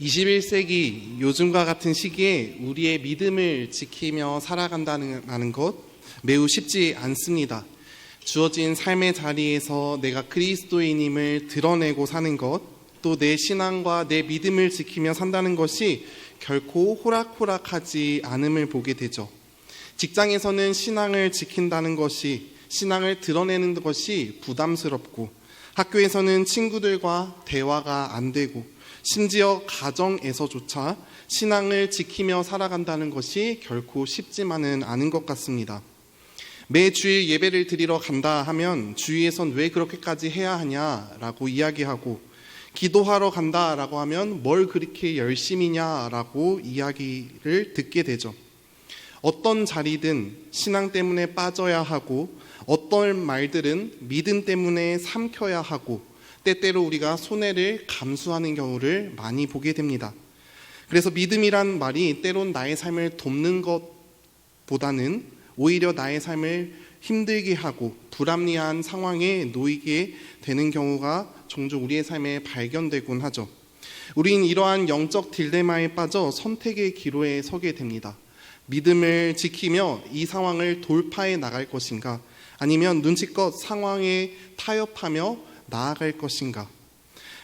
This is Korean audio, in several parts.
21세기 요즘과 같은 시기에 우리의 믿음을 지키며 살아간다는 것 매우 쉽지 않습니다. 주어진 삶의 자리에서 내가 그리스도인임을 드러내고 사는 것, 또 내 신앙과 내 믿음을 지키며 산다는 것이 결코 호락호락하지 않음을 보게 되죠. 직장에서는 신앙을 지킨다는 것이, 신앙을 드러내는 것이 부담스럽고, 학교에서는 친구들과 대화가 안 되고, 심지어 가정에서조차 신앙을 지키며 살아간다는 것이 결코 쉽지만은 않은 것 같습니다. 매 주일 예배를 드리러 간다 하면 주위에선 왜 그렇게까지 해야 하냐라고 이야기하고 기도하러 간다라고 하면 뭘 그렇게 열심히냐라고 이야기를 듣게 되죠. 어떤 자리든 신앙 때문에 빠져야 하고 어떤 말들은 믿음 때문에 삼켜야 하고 때때로 우리가 손해를 감수하는 경우를 많이 보게 됩니다. 그래서 믿음이란 말이 때론 나의 삶을 돕는 것보다는 오히려 나의 삶을 힘들게 하고 불합리한 상황에 놓이게 되는 경우가 종종 우리의 삶에 발견되곤 하죠. 우린 이러한 영적 딜레마에 빠져 선택의 기로에 서게 됩니다. 믿음을 지키며 이 상황을 돌파해 나갈 것인가 아니면 눈치껏 상황에 타협하며 나아갈 것인가?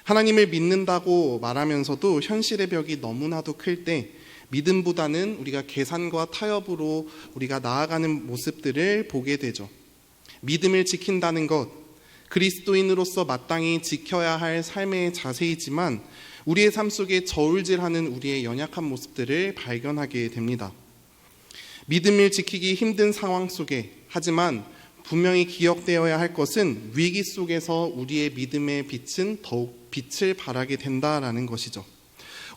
하나님을 믿는다고 말하면서도 현실의 벽이 너무나도 클 때 믿음보다는 우리가 계산과 타협으로 우리가 나아가는 모습들을 보게 되죠. 믿음을 지킨다는 것, 그리스도인으로서 마땅히 지켜야 할 삶의 자세이지만 우리의 삶 속에 저울질하는 우리의 연약한 모습들을 발견하게 됩니다. 믿음을 지키기 힘든 상황 속에 하지만 분명히 기억되어야 할 것은 위기 속에서 우리의 믿음의 빛은 더욱 빛을 발하게 된다라는 것이죠.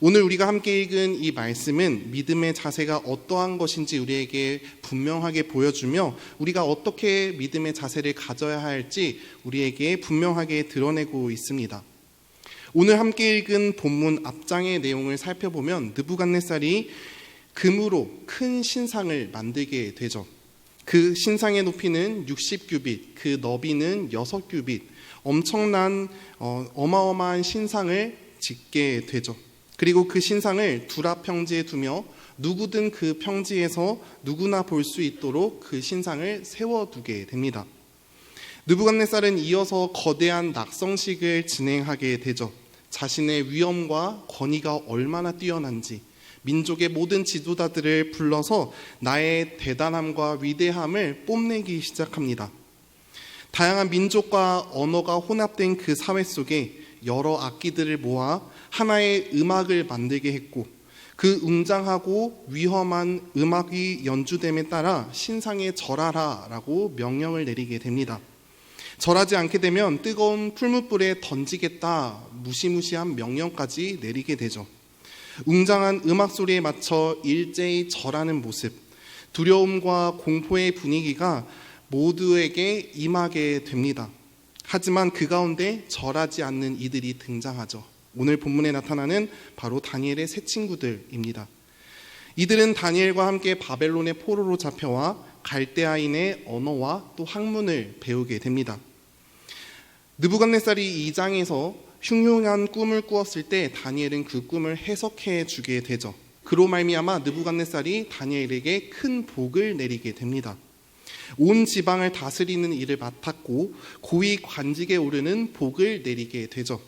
오늘 우리가 함께 읽은 이 말씀은 믿음의 자세가 어떠한 것인지 우리에게 분명하게 보여주며 우리가 어떻게 믿음의 자세를 가져야 할지 우리에게 분명하게 드러내고 있습니다. 오늘 함께 읽은 본문 앞장의 내용을 살펴보면 느부갓네살이 금으로 큰 신상을 만들게 되죠. 그 신상의 높이는 60규빗, 그 너비는 6규빗, 엄청난 어, 어마어마한 신상을 짓게 되죠. 그리고 그 신상을 두라 평지에 두며 누구든 그 평지에서 누구나 볼 수 있도록 그 신상을 세워두게 됩니다. 느부갓네살은 이어서 거대한 낙성식을 진행하게 되죠. 자신의 위엄과 권위가 얼마나 뛰어난지 민족의 모든 지도자들을 불러서 나의 대단함과 위대함을 뽐내기 시작합니다. 다양한 민족과 언어가 혼합된 그 사회 속에 여러 악기들을 모아 하나의 음악을 만들게 했고 그 웅장하고 위험한 음악이 연주됨에 따라 신상에 절하라라고 명령을 내리게 됩니다. 절하지 않게 되면 뜨거운 풀무불에 던지겠다 무시무시한 명령까지 내리게 되죠. 웅장한 음악 소리에 맞춰 일제히 절하는 모습, 두려움과 공포의 분위기가 모두에게 임하게 됩니다. 하지만 그 가운데 절하지 않는 이들이 등장하죠. 오늘 본문에 나타나는 바로 다니엘의 새 친구들입니다. 이들은 다니엘과 함께 바벨론의 포로로 잡혀와 갈대아인의 언어와 또 학문을 배우게 됩니다. 느부갓네살이 이 장에서 흉흉한 꿈을 꾸었을 때 다니엘은 그 꿈을 해석해 주게 되죠. 그로 말미암아 느부갓네살이 다니엘에게 큰 복을 내리게 됩니다. 온 지방을 다스리는 일을 맡았고 고위 관직에 오르는 복을 내리게 되죠.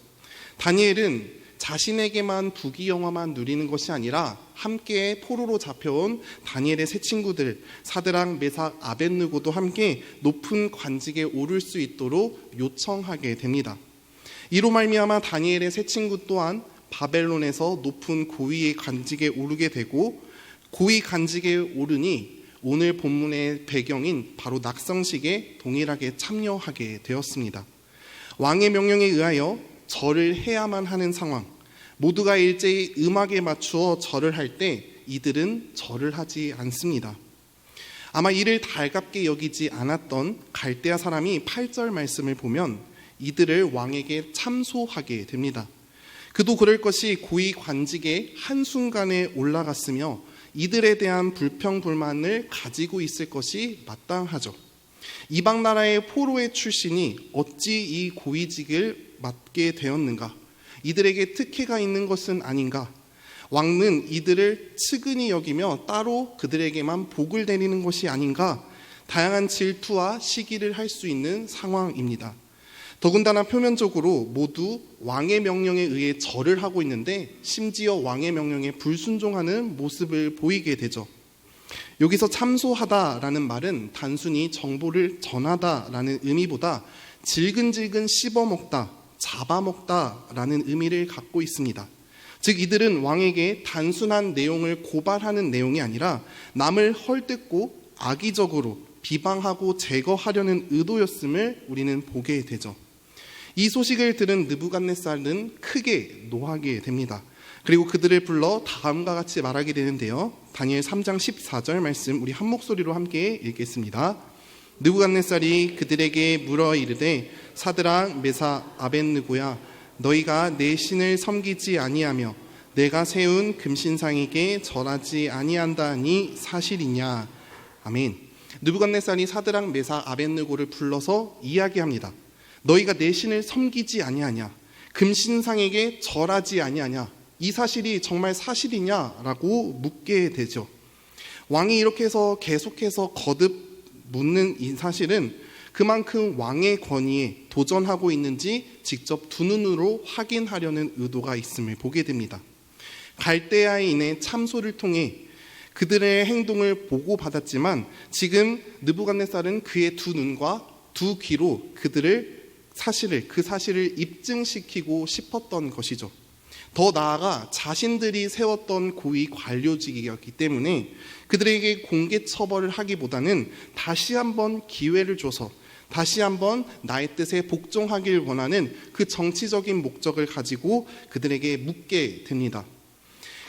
다니엘은 자신에게만 부귀영화만 누리는 것이 아니라 함께 포로로 잡혀온 다니엘의 새 친구들 사드랑 메삭 아벤느고도 함께 높은 관직에 오를 수 있도록 요청하게 됩니다. 이로 말미암아 다니엘의 새 친구 또한 바벨론에서 높은 고위의 간직에 오르게 되고 고위 간직에 오르니 오늘 본문의 배경인 바로 낙성식에 동일하게 참여하게 되었습니다. 왕의 명령에 의하여 절을 해야만 하는 상황. 모두가 일제히 음악에 맞추어 절을 할 때 이들은 절을 하지 않습니다. 아마 이를 달갑게 여기지 않았던 갈대아 사람이 8절 말씀을 보면 이들을 왕에게 참소하게 됩니다. 그도 그럴 것이 고위 관직에 한순간에 올라갔으며 이들에 대한 불평 불만을 가지고 있을 것이 마땅하죠. 이방 나라의 포로의 출신이 어찌 이 고위직을 맡게 되었는가? 이들에게 특혜가 있는 것은 아닌가? 왕은 이들을 측은히 여기며 따로 그들에게만 복을 내리는 것이 아닌가? 다양한 질투와 시기를 할 수 있는 상황입니다. 더군다나 표면적으로 모두 왕의 명령에 의해 절을 하고 있는데 심지어 왕의 명령에 불순종하는 모습을 보이게 되죠. 여기서 참소하다라는 말은 단순히 정보를 전하다라는 의미보다 질근질근 씹어먹다, 잡아먹다라는 의미를 갖고 있습니다. 즉 이들은 왕에게 단순한 내용을 고발하는 내용이 아니라 남을 헐뜯고 악의적으로 비방하고 제거하려는 의도였음을 우리는 보게 되죠. 이 소식을 들은 느부갓네살은 크게 노하게 됩니다. 그리고 그들을 불러 다음과 같이 말하게 되는데요. 다니엘 3장 14절 말씀 우리 한 목소리로 함께 읽겠습니다. 느부갓네살이 그들에게 물어 이르되 사드랑 메사 아벤느고야 너희가 내 신을 섬기지 아니하며 내가 세운 금신상에게 절하지 아니한다니 사실이냐 아멘. 느부갓네살이 사드랑 메사 아벤느고를 불러서 이야기합니다. 너희가 내 신을 섬기지 아니하냐 금신상에게 절하지 아니하냐 이 사실이 정말 사실이냐라고 묻게 되죠. 왕이 이렇게 해서 계속해서 거듭 묻는 이 사실은 그만큼 왕의 권위에 도전하고 있는지 직접 두 눈으로 확인하려는 의도가 있음을 보게 됩니다. 갈대아인의 참소를 통해 그들의 행동을 보고받았지만 지금 느부갓네살은 그의 두 눈과 두 귀로 그들을 사실을 그 사실을 입증시키고 싶었던 것이죠. 더 나아가 자신들이 세웠던 고위 관료직이었기 때문에 그들에게 공개 처벌을 하기보다는 다시 한번 기회를 줘서 다시 한번 나의 뜻에 복종하길 원하는 그 정치적인 목적을 가지고 그들에게 묻게 됩니다.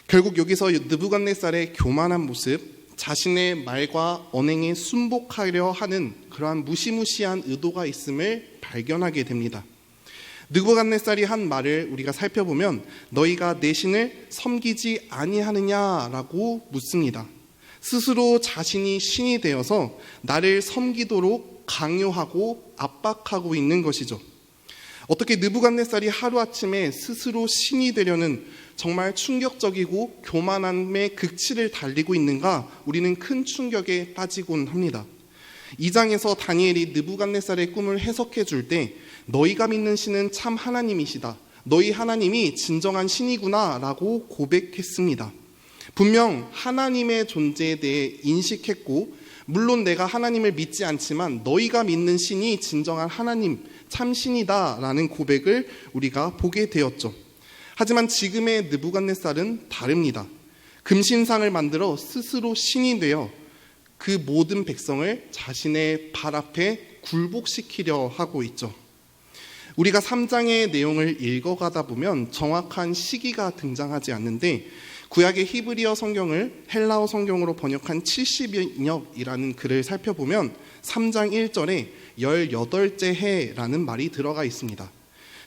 결국 여기서 느부갓네살의 교만한 모습, 자신의 말과 언행에 순복하려 하는 그러한 무시무시한 의도가 있음을 발견하게 됩니다. 느부갓네살이 한 말을 우리가 살펴보면 너희가 내 신을 섬기지 아니하느냐라고 묻습니다. 스스로 자신이 신이 되어서 나를 섬기도록 강요하고 압박하고 있는 것이죠. 어떻게 느부갓네살이 하루아침에 스스로 신이 되려는 정말 충격적이고 교만함의 극치를 달리고 있는가 우리는 큰 충격에 빠지곤 합니다. 이 장에서 다니엘이 느부갓네살의 꿈을 해석해 줄 때 너희가 믿는 신은 참 하나님이시다. 너희 하나님이 진정한 신이구나라고 고백했습니다. 분명 하나님의 존재에 대해 인식했고 물론 내가 하나님을 믿지 않지만 너희가 믿는 신이 진정한 하나님 참 신이다라는 고백을 우리가 보게 되었죠. 하지만 지금의 느부갓네살은 다릅니다. 금신상을 만들어 스스로 신이 되어 그 모든 백성을 자신의 발 앞에 굴복시키려 하고 있죠. 우리가 3장의 내용을 읽어가다 보면 정확한 시기가 등장하지 않는데 구약의 히브리어 성경을 헬라어 성경으로 번역한 70인역이라는 글을 살펴보면 3장 1절에 18째 해라는 말이 들어가 있습니다.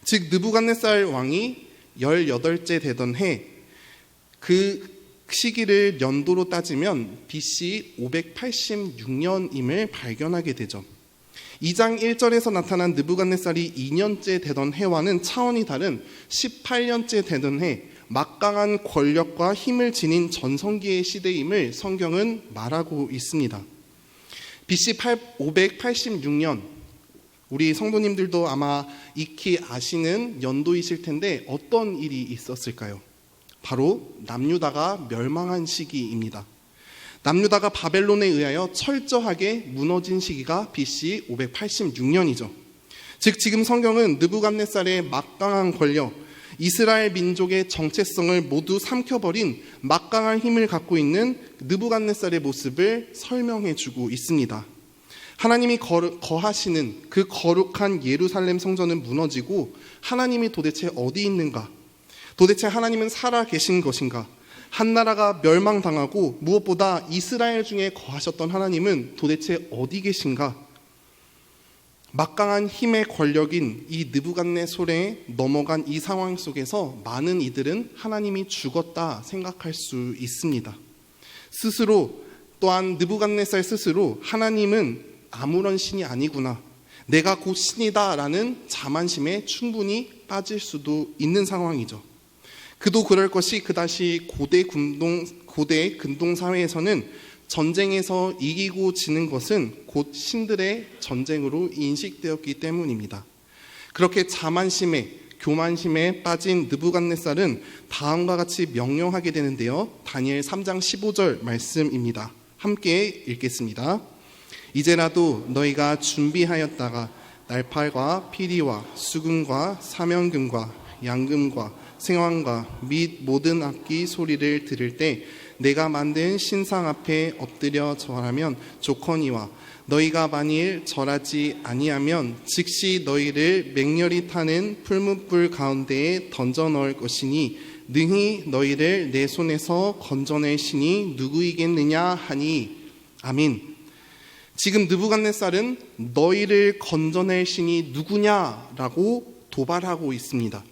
즉 느부갓네살 왕이 18째 되던 해 그 시기를 연도로 따지면 BC 586년임을 발견하게 되죠. 2장 1절에서 나타난 느부갓네살이 2년째 되던 해와는 차원이 다른 18년째 되던 해 막강한 권력과 힘을 지닌 전성기의 시대임을 성경은 말하고 있습니다. BC 586년 우리 성도님들도 아마 익히 아시는 연도이실 텐데 어떤 일이 있었을까요? 바로 남유다가 멸망한 시기입니다. 남유다가 바벨론에 의하여 철저하게 무너진 시기가 BC 586년이죠. 즉 지금 성경은 느부갓네살의 막강한 권력, 이스라엘 민족의 정체성을 모두 삼켜버린 막강한 힘을 갖고 있는 느부갓네살의 모습을 설명해 주고 있습니다. 하나님이 거하시는 그 거룩한 예루살렘 성전은 무너지고 하나님이 도대체 어디 있는가? 도대체 하나님은 살아 계신 것인가? 한 나라가 멸망당하고 무엇보다 이스라엘 중에 거하셨던 하나님은 도대체 어디 계신가? 막강한 힘의 권력인 이 느부갓네솔에 넘어간 이 상황 속에서 많은 이들은 하나님이 죽었다 생각할 수 있습니다. 스스로 또한 느부갓네살 스스로 하나님은 아무런 신이 아니구나. 내가 곧 신이다라는 자만심에 충분히 빠질 수도 있는 상황이죠. 그도 그럴 것이 그다시 고대 군동 고대 근동 사회에서는 전쟁에서 이기고 지는 것은 곧 신들의 전쟁으로 인식되었기 때문입니다. 그렇게 자만심에 교만심에 빠진 느부갓네살은 다음과 같이 명령하게 되는데요. 다니엘 3장 15절 말씀입니다. 함께 읽겠습니다. 이제라도 너희가 준비하였다가 날팔과 피리와 수금과 사면금과 양금과 생황과 및 모든 악기 소리를 들을 때 내가 만든 신상 앞에 엎드려 절하면 좋거니와 너희가 만일 절하지 아니하면 즉시 너희를 맹렬히 타는 풀무불 가운데에 던져 넣을 것이니 능히 너희를 내 손에서 건져낼 신이 누구이겠느냐 하니 아민. 지금 느부갓네살은 너희를 건져낼 신이 누구냐라고 도발하고 있습니다.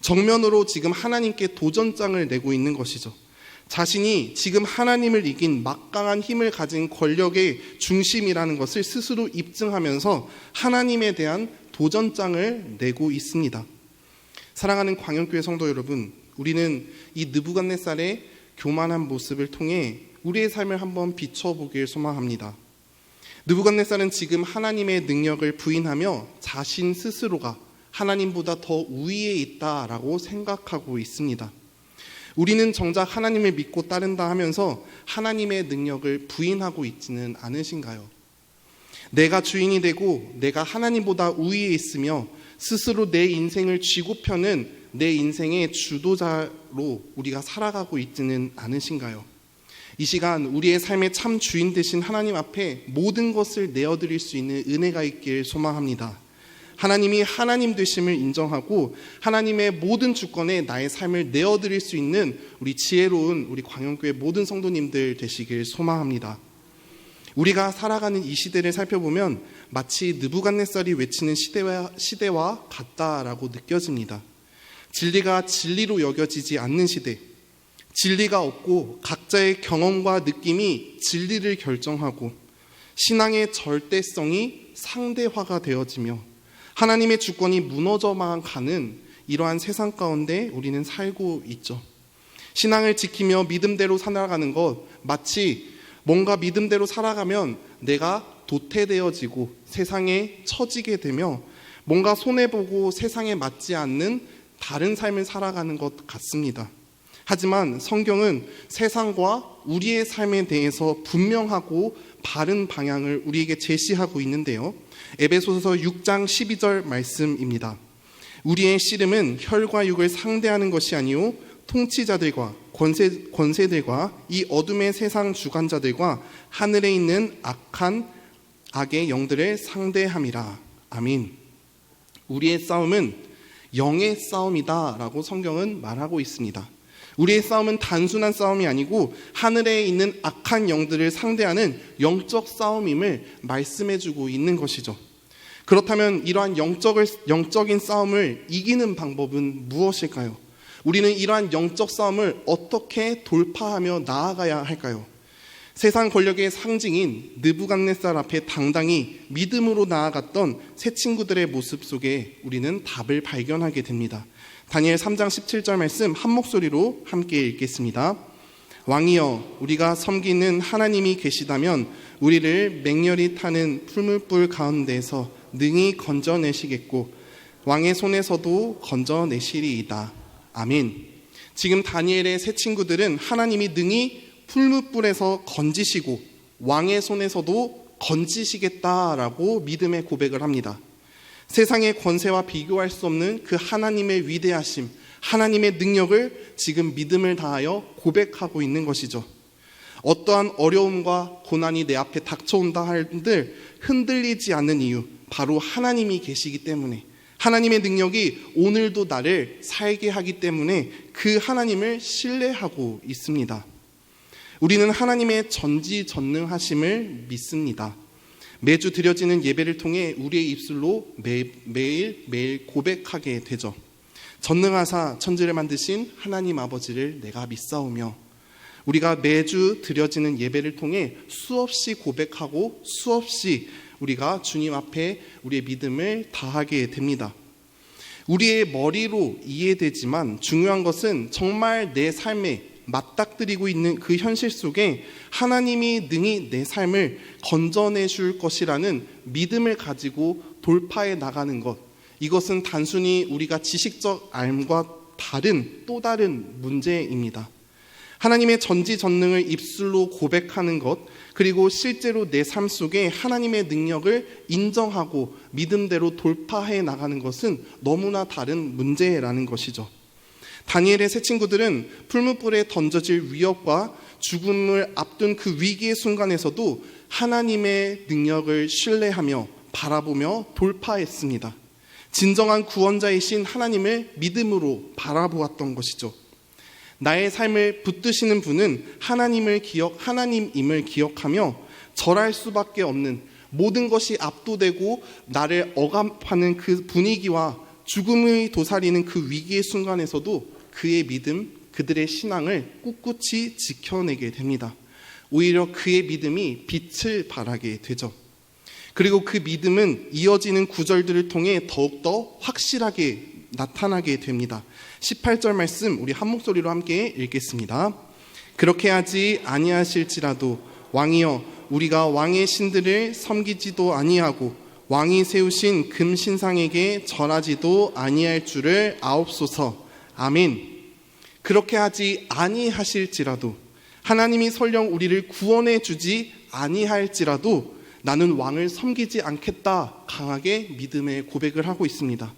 정면으로 지금 하나님께 도전장을 내고 있는 것이죠. 자신이 지금 하나님을 이긴 막강한 힘을 가진 권력의 중심이라는 것을 스스로 입증하면서 하나님에 대한 도전장을 내고 있습니다. 사랑하는 광영교회 성도 여러분, 우리는 이 느부갓네살의 교만한 모습을 통해 우리의 삶을 한번 비춰보길 소망합니다. 느부갓네살은 지금 하나님의 능력을 부인하며 자신 스스로가 하나님보다 더 우위에 있다라고 생각하고 있습니다. 우리는 정작 하나님을 믿고 따른다 하면서 하나님의 능력을 부인하고 있지는 않으신가요? 내가 주인이 되고 내가 하나님보다 우위에 있으며 스스로 내 인생을 쥐고 펴는 내 인생의 주도자로 우리가 살아가고 있지는 않으신가요? 이 시간 우리의 삶의 참 주인 되신 하나님 앞에 모든 것을 내어드릴 수 있는 은혜가 있길 소망합니다. 하나님이 하나님 되심을 인정하고 하나님의 모든 주권에 나의 삶을 내어드릴 수 있는 우리 지혜로운 우리 광영교회 모든 성도님들 되시길 소망합니다. 우리가 살아가는 이 시대를 살펴보면 마치 느부갓네살이 외치는 시대와, 시대와 같다라고 느껴집니다. 진리가 진리로 여겨지지 않는 시대, 진리가 없고 각자의 경험과 느낌이 진리를 결정하고 신앙의 절대성이 상대화가 되어지며 하나님의 주권이 무너져만 가는 이러한 세상 가운데 우리는 살고 있죠. 신앙을 지키며 믿음대로 살아가는 것 마치 뭔가 믿음대로 살아가면 내가 도태되어지고 세상에 처지게 되며 뭔가 손해보고 세상에 맞지 않는 다른 삶을 살아가는 것 같습니다. 하지만 성경은 세상과 우리의 삶에 대해서 분명하고 바른 방향을 우리에게 제시하고 있는데요. 에베소서 6장 12절 말씀입니다. 우리의 씨름은 혈과 육을 상대하는 것이 아니요 통치자들과 권세, 권세들과 이 어둠의 세상 주관자들과 하늘에 있는 악한 악의 영들을 상대함이라. 아민. 우리의 싸움은 영의 싸움이다라고 성경은 말하고 있습니다. 우리의 싸움은 단순한 싸움이 아니고 하늘에 있는 악한 영들을 상대하는 영적 싸움임을 말씀해주고 있는 것이죠. 그렇다면 이러한 영적을, 영적인 싸움을 이기는 방법은 무엇일까요? 우리는 이러한 영적 싸움을 어떻게 돌파하며 나아가야 할까요? 세상 권력의 상징인 느부갓네살 앞에 당당히 믿음으로 나아갔던 새 친구들의 모습 속에 우리는 답을 발견하게 됩니다. 다니엘 3장 17절 말씀 한 목소리로 함께 읽겠습니다. 왕이여 우리가 섬기는 하나님이 계시다면 우리를 맹렬히 타는 풀물불 가운데서 능히 건져내시겠고 왕의 손에서도 건져내시리이다. 아멘. 지금 다니엘의 새 친구들은 하나님이 능히 풀무불에서 건지시고 왕의 손에서도 건지시겠다라고 믿음의 고백을 합니다. 세상의 권세와 비교할 수 없는 그 하나님의 위대하심, 하나님의 능력을 지금 믿음을 다하여 고백하고 있는 것이죠. 어떠한 어려움과 고난이 내 앞에 닥쳐온다 할들 흔들리지 않는 이유, 바로 하나님이 계시기 때문에 하나님의 능력이 오늘도 나를 살게 하기 때문에 그 하나님을 신뢰하고 있습니다. 우리는 하나님의 전지전능하심을 믿습니다. 매주 드려지는 예배를 통해 우리의 입술로 매, 매일 매일 고백하게 되죠. 전능하사 천지를 만드신 하나님 아버지를 내가 믿사오며 우리가 매주 드려지는 예배를 통해 수없이 고백하고 수없이 우리가 주님 앞에 우리의 믿음을 다하게 됩니다. 우리의 머리로 이해되지만 중요한 것은 정말 내 삶에 맞닥뜨리고 있는 그 현실 속에 하나님이 능히 내 삶을 건져내 줄 것이라는 믿음을 가지고 돌파해 나가는 것. 이것은 단순히 우리가 지식적 알과 다른 또 다른 문제입니다. 하나님의 전지전능을 입술로 고백하는 것, 그리고 실제로 내 삶 속에 하나님의 능력을 인정하고 믿음대로 돌파해 나가는 것은 너무나 다른 문제라는 것이죠. 다니엘의 세 친구들은 풀무불에 던져질 위협과 죽음을 앞둔 그 위기의 순간에서도 하나님의 능력을 신뢰하며 바라보며 돌파했습니다. 진정한 구원자이신 하나님을 믿음으로 바라보았던 것이죠. 나의 삶을 붙드시는 분은 하나님을 기억, 하나님임을 기억하며 절할 수밖에 없는 모든 것이 압도되고 나를 억압하는 그 분위기와 죽음의 도사리는 그 위기의 순간에서도 그의 믿음, 그들의 신앙을 꿋꿋이 지켜내게 됩니다. 오히려 그의 믿음이 빛을 발하게 되죠. 그리고 그 믿음은 이어지는 구절들을 통해 더욱더 확실하게 나타나게 됩니다. 18절 말씀 우리 한 목소리로 함께 읽겠습니다. 그렇게 하지 아니하실지라도 왕이여 우리가 왕의 신들을 섬기지도 아니하고 왕이 세우신 금 신상에게 절하지도 아니할 줄을 아옵소서. 아멘. 그렇게 하지 아니하실지라도 하나님이 설령 우리를 구원해 주지 아니할지라도 나는 왕을 섬기지 않겠다 강하게 믿음의 고백을 하고 있습니다.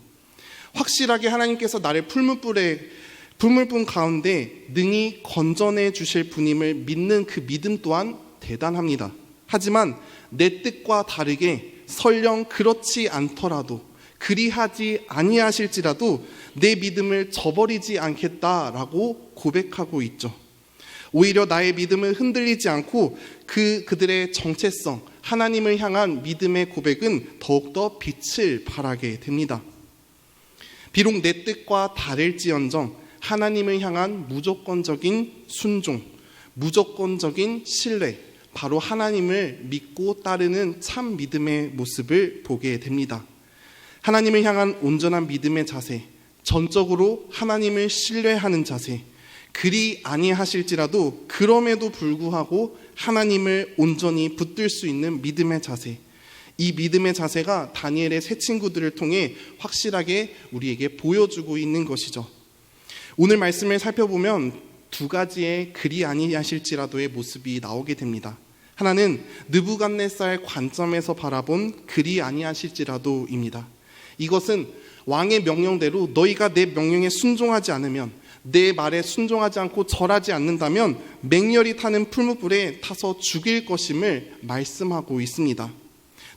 확실하게 하나님께서 나를 풀무불에 풀물분 가운데 능히 건져내 주실 분임을 믿는 그 믿음 또한 대단합니다. 하지만 내 뜻과 다르게 설령 그렇지 않더라도 그리하지 아니하실지라도 내 믿음을 저버리지 않겠다라고 고백하고 있죠. 오히려 나의 믿음을 흔들리지 않고 그 그들의 정체성, 하나님을 향한 믿음의 고백은 더욱더 빛을 발하게 됩니다. 비록 내 뜻과 다를지언정 하나님을 향한 무조건적인 순종, 무조건적인 신뢰, 바로 하나님을 믿고 따르는 참 믿음의 모습을 보게 됩니다. 하나님을 향한 온전한 믿음의 자세, 전적으로 하나님을 신뢰하는 자세, 그리 아니하실지라도 그럼에도 불구하고 하나님을 온전히 붙들 수 있는 믿음의 자세. 이 믿음의 자세가 다니엘의 새 친구들을 통해 확실하게 우리에게 보여주고 있는 것이죠. 오늘 말씀을 살펴보면 두 가지의 그리 아니하실지라도의 모습이 나오게 됩니다. 하나는 느부갓네살 관점에서 바라본 그리 아니하실지라도입니다. 이것은 왕의 명령대로 너희가 내 명령에 순종하지 않으면 내 말에 순종하지 않고 절하지 않는다면 맹렬히 타는 풀무불에 타서 죽일 것임을 말씀하고 있습니다.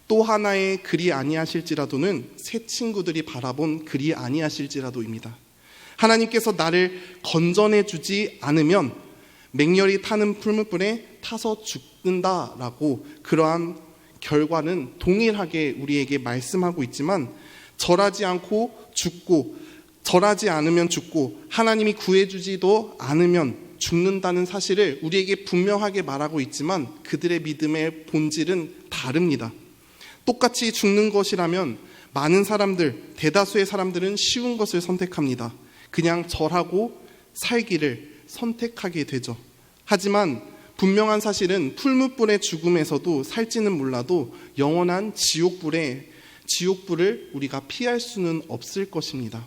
또 하나의 그리 아니하실지라도는 새 친구들이 바라본 그리 아니하실지라도입니다. 하나님께서 나를 건져내 주지 않으면 맹렬히 타는 풀무불에 타서 죽는다라고 그러한 결과는 동일하게 우리에게 말씀하고 있지만 절하지 않고 죽고 절하지 않으면 죽고 하나님이 구해주지도 않으면 죽는다는 사실을 우리에게 분명하게 말하고 있지만 그들의 믿음의 본질은 다릅니다. 똑같이 죽는 것이라면 많은 사람들, 대다수의 사람들은 쉬운 것을 선택합니다. 그냥 절하고 살기를 선택하게 되죠. 하지만 분명한 사실은 풀무불의 죽음에서도 살지는 몰라도 영원한 지옥불에 지옥불을 우리가 피할 수는 없을 것입니다.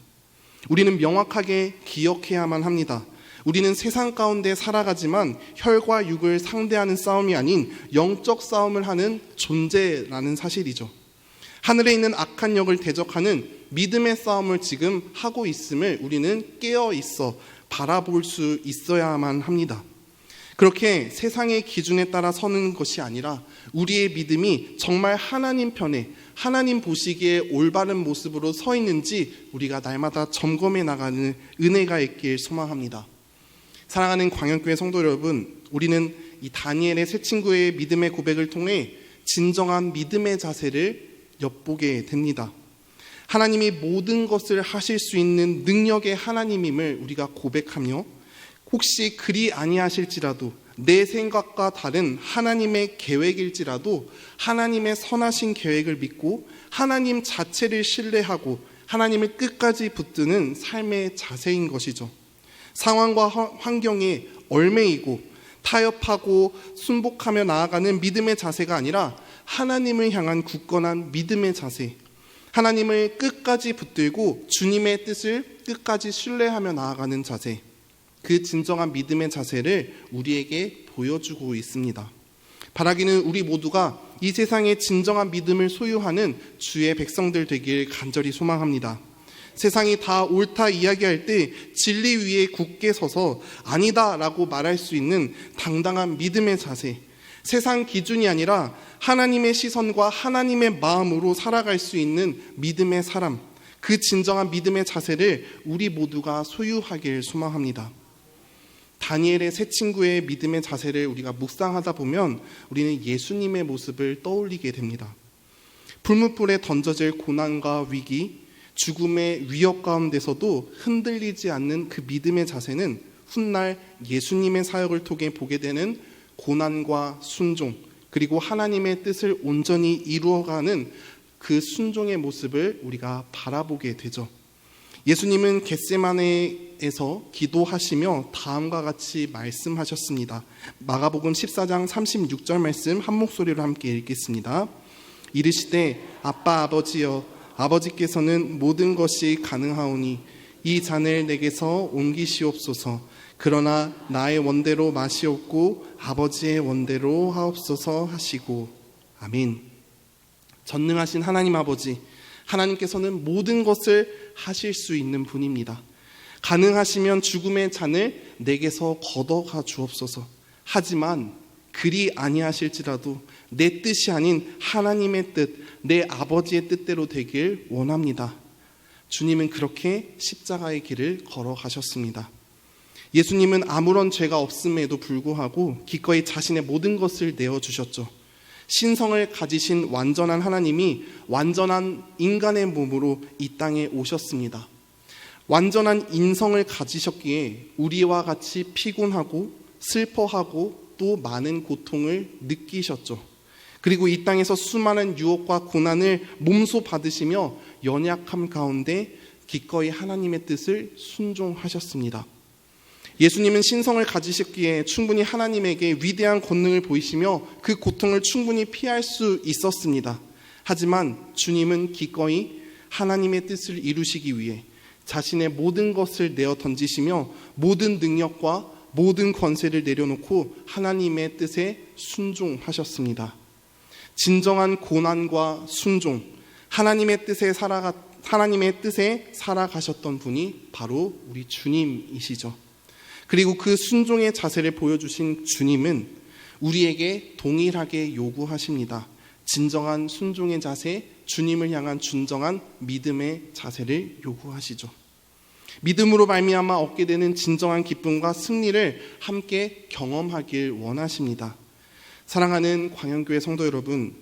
우리는 명확하게 기억해야만 합니다. 우리는 세상 가운데 살아가지만 혈과 육을 상대하는 싸움이 아닌 영적 싸움을 하는 존재라는 사실이죠. 하늘에 있는 악한 역을 대적하는 믿음의 싸움을 지금 하고 있음을 우리는 깨어 있어 바라볼 수 있어야만 합니다. 그렇게 세상의 기준에 따라 서는 것이 아니라 우리의 믿음이 정말 하나님 편에 하나님 보시기에 올바른 모습으로 서 있는지 우리가 날마다 점검해 나가는 은혜가 있길 소망합니다. 사랑하는 광영교회 성도 여러분, 우리는 이 다니엘의 새 친구의 믿음의 고백을 통해 진정한 믿음의 자세를 엿보게 됩니다. 하나님이 모든 것을 하실 수 있는 능력의 하나님임을 우리가 고백하며 혹시 그리 아니하실지라도 내 생각과 다른 하나님의 계획일지라도 하나님의 선하신 계획을 믿고 하나님 자체를 신뢰하고 하나님을 끝까지 붙드는 삶의 자세인 것이죠. 상황과 허- 환경에 얼매이고 타협하고 순복하며 나아가는 믿음의 자세가 아니라 하나님을 향한 굳건한 믿음의 자세. 하나님을 끝까지 붙들고 주님의 뜻을 끝까지 신뢰하며 나아가는 자세. 그 진정한 믿음의 자세를 우리에게 보여주고 있습니다. 바라기는 우리 모두가 이 세상의 진정한 믿음을 소유하는 주의 백성들 되길 간절히 소망합니다. 세상이 다 옳다 이야기할 때 진리 위에 굳게 서서 아니다 라고 말할 수 있는 당당한 믿음의 자세. 세상 기준이 아니라 하나님의 시선과 하나님의 마음으로 살아갈 수 있는 믿음의 사람. 그 진정한 믿음의 자세를 우리 모두가 소유하길 소망합니다. 다니엘의 새 친구의 믿음의 자세를 우리가 묵상하다 보면 우리는 예수님의 모습을 떠올리게 됩니다. 불무불에 던져질 고난과 위기, 죽음의 위협 가운데서도 흔들리지 않는 그 믿음의 자세는 훗날 예수님의 사역을 통해 보게 되는 고난과 순종, 그리고 하나님의 뜻을 온전히 이루어가는 그 순종의 모습을 우리가 바라보게 되죠. 예수님은 겟세마네에서 기도하시며 다음과 같이 말씀하셨습니다. 마가복음 14장 36절 말씀 한 목소리로 함께 읽겠습니다. 이르시되 아빠 아버지여 아버지께서는 모든 것이 가능하오니 이 잔을 내게서 옮기시옵소서 그러나 나의 원대로 마시옵고 아버지의 원대로 하옵소서 하시고 아멘 전능하신 하나님 아버지 하나님께서는 모든 것을 하실 수 있는 분입니다. 가능하시면 죽음의 잔을 내게서 걷어가 주옵소서. 하지만 그리 아니하실지라도 내 뜻이 아닌 하나님의 뜻, 내 아버지의 뜻대로 되길 원합니다. 주님은 그렇게 십자가의 길을 걸어가셨습니다. 예수님은 아무런 죄가 없음에도 불구하고 기꺼이 자신의 모든 것을 내어주셨죠. 신성을 가지신 완전한 하나님이 완전한 인간의 몸으로 이 땅에 오셨습니다. 완전한 인성을 가지셨기에 우리와 같이 피곤하고 슬퍼하고 또 많은 고통을 느끼셨죠. 그리고 이 땅에서 수많은 유혹과 고난을 몸소 받으시며 연약함 가운데 기꺼이 하나님의 뜻을 순종하셨습니다. 예수님은 신성을 가지셨기에 충분히 하나님에게 위대한 권능을 보이시며 그 고통을 충분히 피할 수 있었습니다. 하지만 주님은 기꺼이 하나님의 뜻을 이루시기 위해 자신의 모든 것을 내어 던지시며 모든 능력과 모든 권세를 내려놓고 하나님의 뜻에 순종하셨습니다. 진정한 고난과 순종, 하나님의 뜻에 살아가 하나님의 뜻에 살아가셨던 분이 바로 우리 주님이시죠. 그리고 그 순종의 자세를 보여주신 주님은 우리에게 동일하게 요구하십니다. 진정한 순종의 자세, 주님을 향한 준정한 믿음의 자세를 요구하시죠. 믿음으로 말미암아 얻게 되는 진정한 기쁨과 승리를 함께 경험하길 원하십니다. 사랑하는 광영교회 성도 여러분,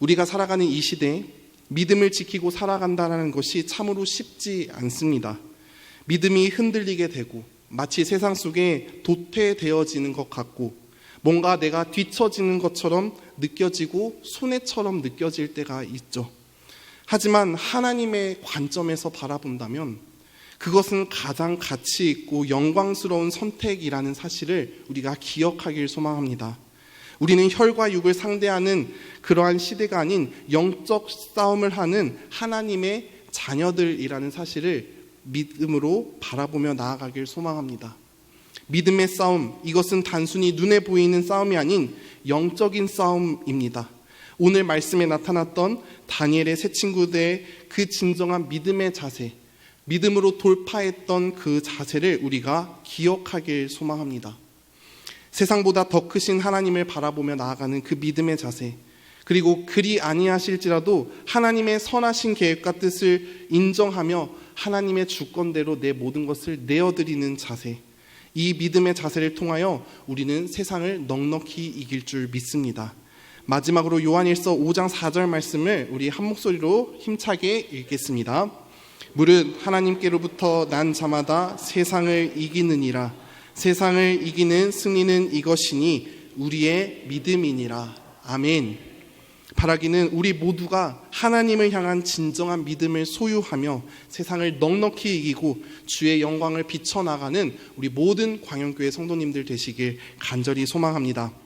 우리가 살아가는 이 시대 믿음을 지키고 살아간다는 것이 참으로 쉽지 않습니다. 믿음이 흔들리게 되고 마치 세상 속에 도태되어지는 것 같고 뭔가 내가 뒤처지는 것처럼 느껴지고 손해처럼 느껴질 때가 있죠. 하지만 하나님의 관점에서 바라본다면 그것은 가장 가치 있고 영광스러운 선택이라는 사실을 우리가 기억하길 소망합니다. 우리는 혈과 육을 상대하는 그러한 시대가 아닌 영적 싸움을 하는 하나님의 자녀들이라는 사실을 믿음으로 바라보며 나아가길 소망합니다. 믿음의 싸움, 이것은 단순히 눈에 보이는 싸움이 아닌 영적인 싸움입니다. 오늘 말씀에 나타났던 다니엘의 새 친구들의 그 진정한 믿음의 자세, 믿음으로 돌파했던 그 자세를 우리가 기억하길 소망합니다. 세상보다 더 크신 하나님을 바라보며 나아가는 그 믿음의 자세, 그리고 그리 아니하실지라도 하나님의 선하신 계획과 뜻을 인정하며 하나님의 주권대로 내 모든 것을 내어드리는 자세, 이 믿음의 자세를 통하여 우리는 세상을 넉넉히 이길 줄 믿습니다. 마지막으로 요한일서 5장 4절 말씀을 우리 한 목소리로 힘차게 읽겠습니다. 무릇 하나님께로부터 난 자마다 세상을 이기느니라 세상을 이기는 승리는 이것이니 우리의 믿음이니라. 아멘. 바라기는 우리 모두가 하나님을 향한 진정한 믿음을 소유하며 세상을 넉넉히 이기고 주의 영광을 비춰나가는 우리 모든 광영교회 성도님들 되시길 간절히 소망합니다.